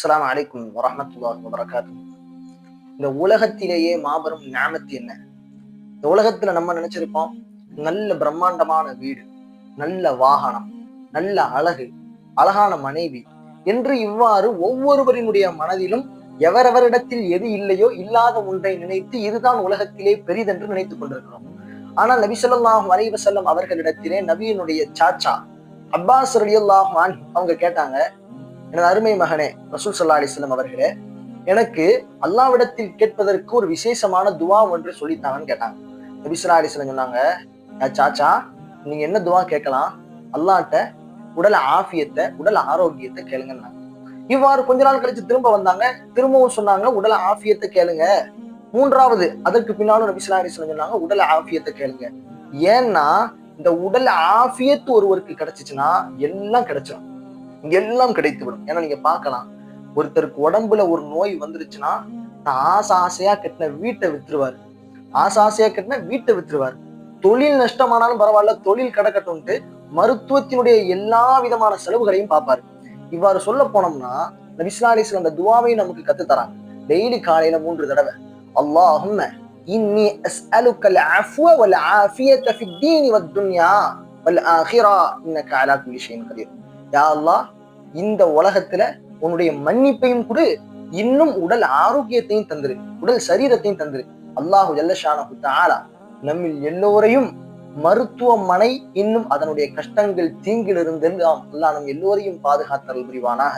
அஸ்லாம் அலைக்கும் வரமத்துல்லா வரகாத்து இந்த உலகத்திலேயே மாபெரும் ஞானத்து என்ன? இந்த உலகத்துல நம்ம நினைச்சிருப்போம் நல்ல பிரம்மாண்டமான வீடு நல்ல வாகனம் நல்ல அழகு அழகான மனைவி என்று இவ்வாறு ஒவ்வொருவரினுடைய மனதிலும் எவரவரிடத்தில் எது இல்லையோ இல்லாத ஒன்றை நினைத்து இதுதான் உலகத்திலே பெரிதென்று நினைத்துக் கொண்டிருக்கிறோம். ஆனால் நபி ஸல்லல்லாஹு அலைஹி வஸல்லம் அவர்களிடத்திலே நபியினுடைய சாச்சா அப்பாஸ் ரலியல்லாஹு அவங்க கேட்டாங்க எனது அருமை மகனே ரசூல் சல்லா அலிஸ்லாம் அவர்களே எனக்கு அல்லாவிடத்தில் கேட்பதற்கு ஒரு விசேஷமான துவா ஒன்று சொல்லித்தாங்கன்னு கேட்டாங்க. நபி ஸல்லல்லாஹு சொன்னாங்க சாச்சா நீங்க என்ன துவா கேட்கலாம்? அல்லாட்ட உடல் ஆஃபியத்தை உடல் ஆரோக்கியத்தை கேளுங்கன்னாங்க இவ்வாறு கொஞ்ச நாள் கழிச்சு திரும்ப வந்தாங்க திரும்பவும் சொன்னாங்க உடல் ஆஃபியத்தை கேளுங்க. மூன்றாவது அதற்கு பின்னாலும் நபி ஸல்லல்லாஹு சொன்னாங்க உடல் ஆஃபியத்தை கேளுங்க. ஏன்னா இந்த உடல் ஆஃபியத்து ஒருவருக்கு கிடைச்சிச்சுன்னா எல்லாம் கிடைச்சிடும் எல்லாம் கிடைத்துவிடும். ஏன்னா நீங்க பார்க்கலாம் ஒருத்தருக்கு உடம்புல ஒரு நோய் வந்துருச்சுன்னா தான் ஆசை ஆசையா கட்டின வீட்டை வித்துருவாரு. ஆசை ஆசையா கட்டின வீட்டை வித்துருவாரு. தொழில் நஷ்டமானாலும் பரவாயில்ல தொழில் கிடக்கட்டும்ட்டு மருத்துவத்தினுடைய எல்லா விதமான செலவுகளையும் பார்ப்பாரு. இவ்வாறு சொல்ல போனோம்னா நபிஸ்லாலிஸ்ல அந்த துவாவையும் நமக்கு கத்து தராங்க. டெய்லி காலையில மூன்று தடவை. அல்லாஹும் இன்னி அஸ்அலுக்கல் அஃப்வ வல் ஆஃபியத ஃபித் தீனி வத் துன்யா வல் ஆখিরা இன்னக அலா குல்லி ஷைஇன் கதீர். யா அல்லாஹ் இந்த உலகத்துல உன்னுடைய மன்னிப்பையும் கொடு இன்னும் உடல் ஆரோக்கியத்தையும் தந்துரு உடல் சரீரத்தையும் தந்துரு. அல்லாஹு ஜல்லஷானு தாலா நம்மில் எல்லோரையும் மருத்துவமனை இன்னும் அதனுடைய கஷ்டங்கள் தீங்கிலிருந்து நாம் அல்லாஹ் நம் எல்லோரையும் பாதுகாத்தல் புரிவானாக.